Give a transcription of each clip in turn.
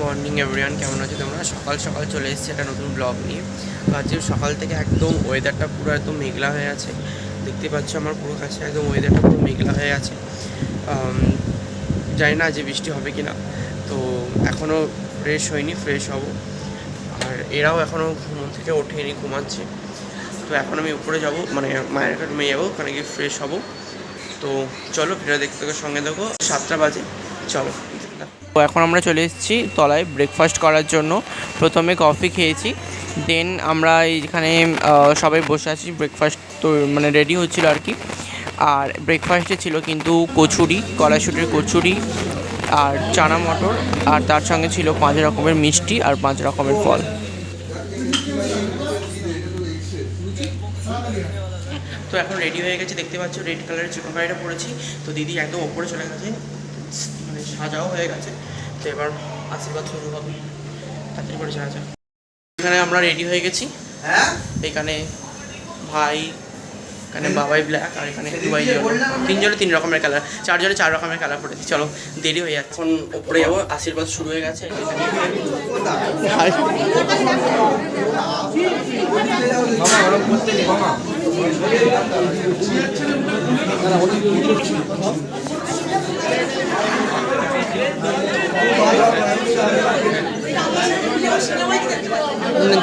Morning everyone কেমন আছো তোমরা? সকাল সকাল চলে এসেছি একটা নতুন ব্লগ নিয়ে। আজকে সকাল থেকে একদম ওয়েদারটা পুরো একদম মেঘলা হয়ে আছে। দেখতে পাচ্ছ আমার পুরো কাছে একদম ওয়েদারটা পুরো মেঘলা হয়ে আছে। জানি না যে বৃষ্টি হবে কি না তো এখনও ফ্রেশ হয়নি ফ্রেশ হব। আর এরাও এখনও ঘুম থেকে ওঠেনি, ঘুমাচ্ছে। তো এখন আমি উপরে যাব মানে মায়ের কাছে রুমে যাব, ওখানে গিয়ে ফ্রেশ হব। তো চলো ভিডিও দেখতে সঙ্গে দেখো সাতটা বাজে, চলো। তো এখন আমরা চলে এসেছি তলায় ব্রেকফাস্ট করার জন্য। প্রথমে কফি খেয়েছি দেন আমরা এইখানে সবাই বসে আছি ব্রেকফাস্ট তো মানে রেডি হচ্ছিল আর কি। আর ব্রেকফাস্টে ছিল কিন্তু কচুরি, কড়াইশুটির কচুরি আর চানা মটর, আর তার সঙ্গে ছিল পাঁচ রকমের মিষ্টি আর পাঁচ রকমের ফল। তো এখন রেডি হয়ে গেছে, দেখতে পাচ্ছ রেড কালারের চিকন কারিটা পড়েছি তো দিদি একদম ওপরে চলে গেছে। সাজাও হয়ে গেছে। তো এবার আশীর্বাদ শুরু হবে। তাড়াতাড়ি করে সাজা এখানে আমরা রেডি হয়ে গেছি। হ্যাঁ? এখানে ভাই এখানে বাবাই ব্ল্যাক আর এখানে দুবাই তিনজনে তিন রকমের কালার চারজনে চার রকমের কালার পড়েছি চলো দেরি হয়ে যাচ্ছে। এখন ওপরে যাব আশীর্বাদ শুরু হয়ে গেছে।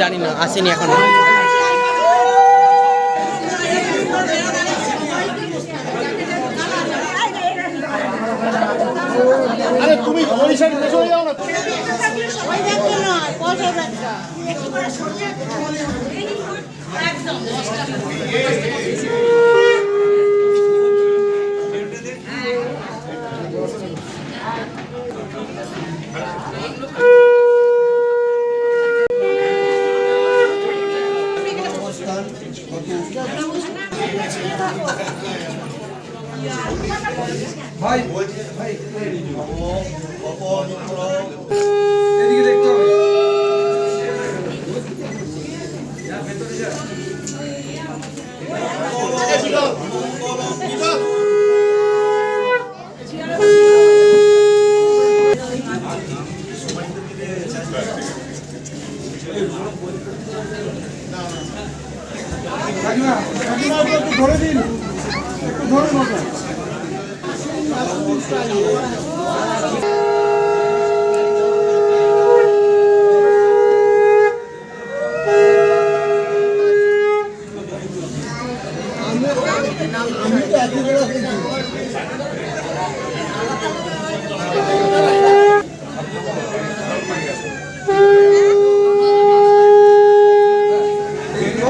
জানি না আসেনি এখনও। আরে তুমি যাও না। ভাই ভাই এদিকে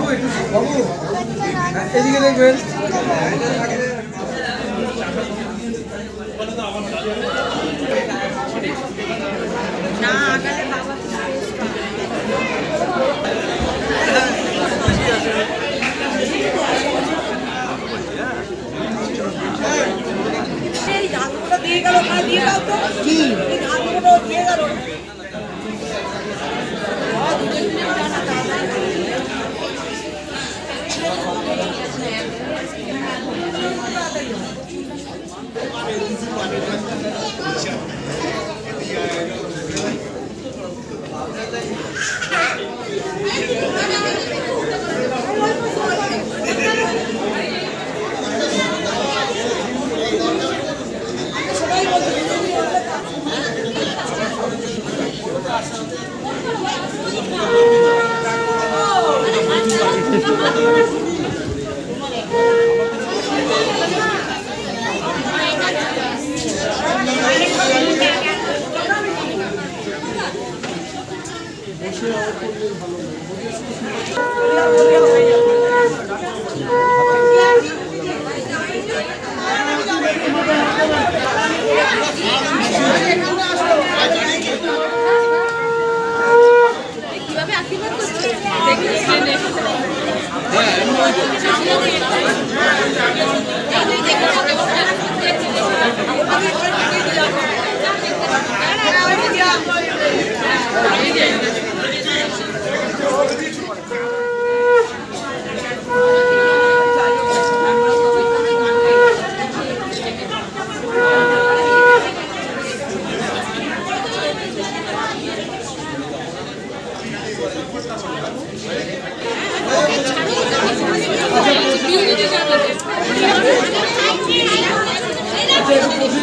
বাবু একটু বাবু। এদিকে দেখবেন। দিয়ে গেল দিয়ে দাও তো। কি?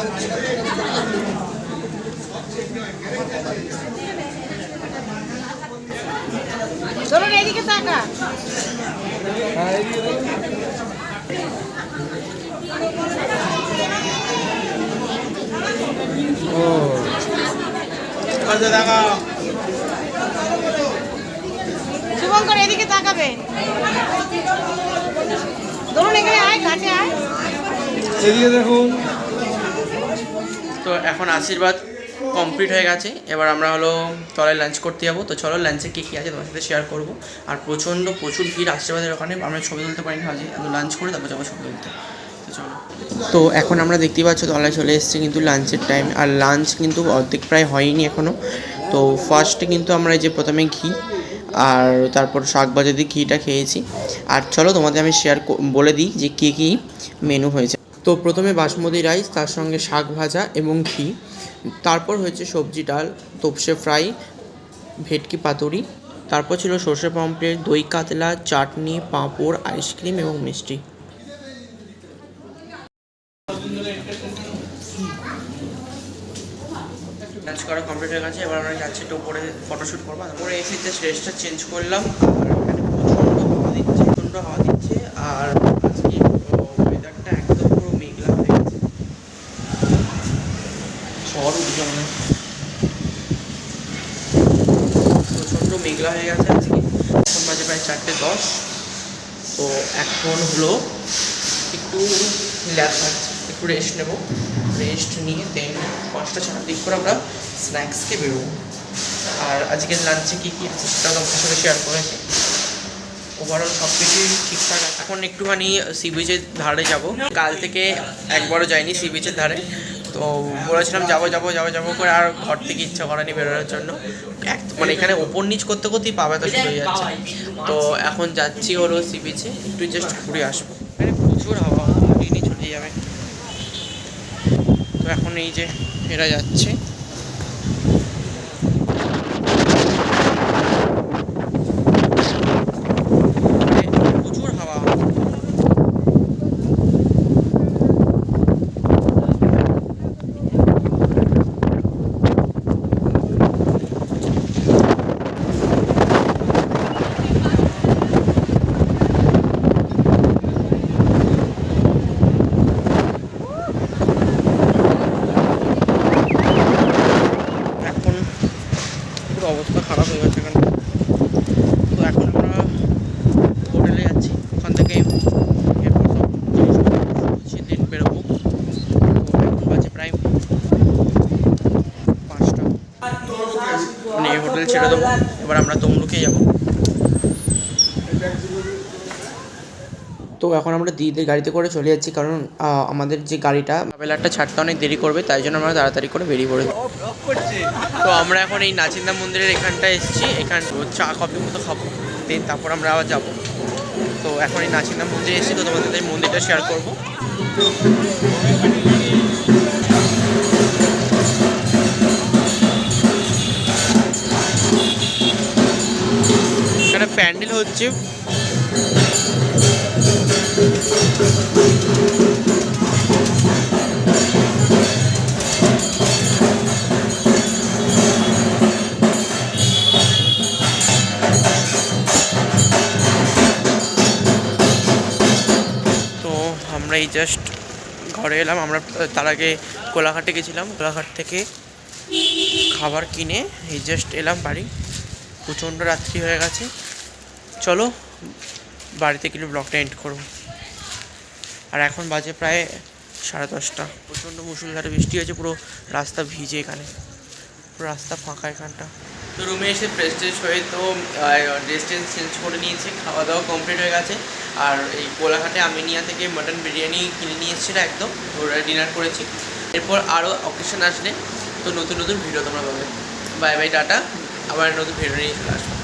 থাকবেন এদিকে। এদিকে তাকা। শুভঙ্কর এদিকে তাকাবে। ধরুন এখানে আয় কাছে আয়। এদিকে দেখুন। তো এখন আশীর্বাদ কমপ্লিট হয়ে গেছে। এবার আমরা হলো তলায় লাঞ্চ করতে যাব। তো চলো লাঞ্চে কী কী আছে তোমার সাথে শেয়ার করব। আর প্রচণ্ড প্রচুর ভিড় আশীর্বাদের ওখানে। আমরা ছবি তুলতে পারিনি আজকে এত লাঞ্চ করে তারপর যাব ছবি তুলতে। তো চলো। তো এখন আমরা দেখতেই পাচ্ছ তলায় চলে এসেছি কিন্তু লাঞ্চের টাইম আর লাঞ্চ কিন্তু অর্ধেক প্রায় হয়নি এখনও তো ফার্স্টে কিন্তু আমরা এই যে প্রথমে ঘি আর তারপর শাক ভাজা দিয়ে ঘিটা খেয়েছি। আর চলো তোমাদের আমি শেয়ার বলে দিই যে কী কী মেনু হয়েছে। তো প্রথমে বাসমতি রাইস, তার সঙ্গে শাক ভাজা এবং ঘি। তারপর হয়েছে সবজি ডাল, তোপসে ফ্রাই, ভেটকি পাতুরি। তারপর ছিল সর্ষে পম্পলেট, দই কাতলা, চাটনি, পাঁপড়, আইসক্রিম এবং মিষ্টি। লাঞ্চ করা কমপ্লিট হয়ে গেছে। এবার আমরা যাচ্ছি একটু উপরে ফটোশ্যুট করব। তারপরে এসে জাস্ট ড্রেসটা চেঞ্জ করলাম। প্রচণ্ড হাওয়া দিচ্ছে, প্রচণ্ড হাওয়া দিচ্ছে, আর আজকে ওয়েদারটা একদম পুরো মেঘলা হয়ে গেছে ঝড় উঠছে মনে হয়। প্রচণ্ড মেঘলা হয়ে গেছে আজকে এখন বাজে প্রায় চারটে দশ। তো এখন হলো একটু ল্যাব একটু রেস্ট নেব। রেস্ট নিয়ে দেন পাঁচটা ছটার দিক করে আমরা স্ন্যাক্সকে বেরোবো। আর আজকের লাঞ্চে কী কী আছে সেটা তোমার সাথে শেয়ার করেছি। ওভারঅল সব কিছুই ঠিকঠাক আছে। এখন একটুখানি সি বিচের ধারে যাব। কাল থেকে একবারও যাইনি সি বিচের ধারে। তো বলেছিলাম যাব যাব যাব যাব করে আর ঘর থেকে ইচ্ছা করেনি বেরোনোর জন্য। এক মানে এখানে ওপর নিচ করতে করতেই পাবে তো শুরু যাচ্ছে। তো এখন যাচ্ছি হলো সি বিচে একটু জাস্ট ঘুরে আসব। এখানে প্রচুর হাওয়া নিয়ে চলে যাবে। তো এখন এই যে এরা যাচ্ছে মানে প্রচুর হাওয়া এখন পুরো অবস্থা খারাপ হয়ে গেছে এখানে তো এখন আমরা হোটেলে যাচ্ছি ওখান থেকে এরপর সব জিনিসপত্র গুছিয়ে দিন বেরোবো তো এখন বাজে প্রায় পাঁচটা মানে এই হোটেল ছেড়ে দেবো। এবার আমরা তমলুকে যাব। তো এখন আমরা দিদিদের গাড়িতে করে চলে যাচ্ছি কারণ আমাদের যে গাড়িটা ট্রাভেলারটা ছাড়তে অনেক দেরি করবে তাই জন্য আমরা তাড়াতাড়ি করে বেরিয়ে পড়ে তো আমরা এখন এই নাচিন্দা মন্দিরের এখানটায় এসেছি। এখান চা কফি মতো খাব। দেন তারপর আমরা আবার যাব। তো এখন এই নাচিন্দা মন্দিরে এসেছি তো তোমাদের মন্দিরটা শেয়ার করব। প্যান্ডেল হচ্ছে। তো আমরা এই জাস্ট ঘরে এলাম। আমরা তার আগে কোলাঘাটে গেছিলাম। কোলাঘাট থেকে খাবার কিনে এই জাস্ট এলাম বাড়ি। প্রচণ্ড রাত্রি হয়ে গেছে। চলো, বাড়িতে গেলে ব্লগটা এন্ড করব। আর এখন বাজে প্রায় সাড়ে দশটা। প্রচণ্ড মুসুলধারে বৃষ্টি হয়েছে, পুরো রাস্তা ভিজে এখানে। পুরো রাস্তা ফাঁকা এখানটা। তো রুমে এসে ফ্রেশ ট্রেশ হয়ে তো ড্রেস চেঞ্জ করে নিয়েছে খাওয়া দাওয়া কমপ্লিট হয়ে গেছে। আর এই কোলাঘাটে আমিনিয়া থেকে মাটন বিরিয়ানি কিনে নিয়ে একদম, ওরা ডিনার করেছি। এরপর আরও অকেশন আসলে, তো নতুন নতুন ভিডিও তোমরা পাবে। Bye bye tata. আবার নতুন ভিডিও নিয়ে চলে আসব।